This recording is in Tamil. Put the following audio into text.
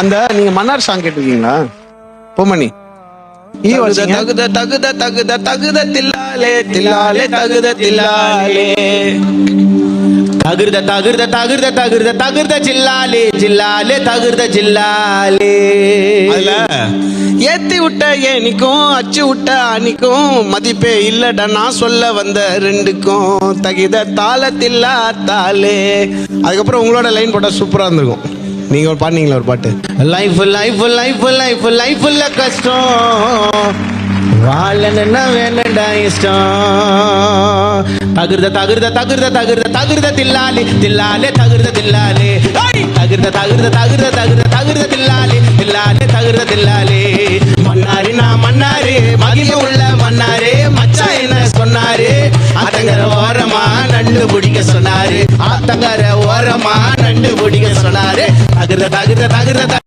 அந்த நீங்க மன்னார் சாங் கேட்டிருக்கீங்களா? பொம்மணி. தகுத தகுத தகுத தகுத தில்லாலே தில்லாலே தகுத தில்லாலே. தகுத தகுத தகுத தகுத தகுத ஜில்லாலே ஜில்லாலே தகுத ஜில்லாலே. ஏத்தி விட்ட ஏனிக்கும் அச்சு விட்ட அணிக்கும் மதிப்பே இல்லடா நான் சொல்ல வந்த ரெண்டுக்கும். தகித தாளத்தில்லா தாளே அதுக்கப்புறம் உங்களோட லைன் போட்டா சூப்பரா இருந்திருக்கும். நீங்க ஒரு பாடுனீங்களா ஒரு பாட்டு. லைஃப் லைஃப் லைஃப் லைஃப் லைஃப்ல கஷ்டம். வாழணும்னா வேணடா இஷ்டம். தகுத தகுத தகுத தகுத தகுத தில்லாலே தில்லாலே தகுத தில்லாலே. தகுர்த தகுத தகுத தகுத தகுத தகுத தில்லாலே தில்லாலே தகுத தில்லாலே. மன்னாரி நான் மன்னாரே மகிழ உள்ள மன்னாரே மச்சான் என்ன சொன்னாரு? ஆத்தங்கர ஓரமா நண்டு பிடிக்க சொன்னாரு. ஆத்தங்கர ஓரமா கொடிய சொல்லாரு சொன்னாரு. தகுத தகுத தகுத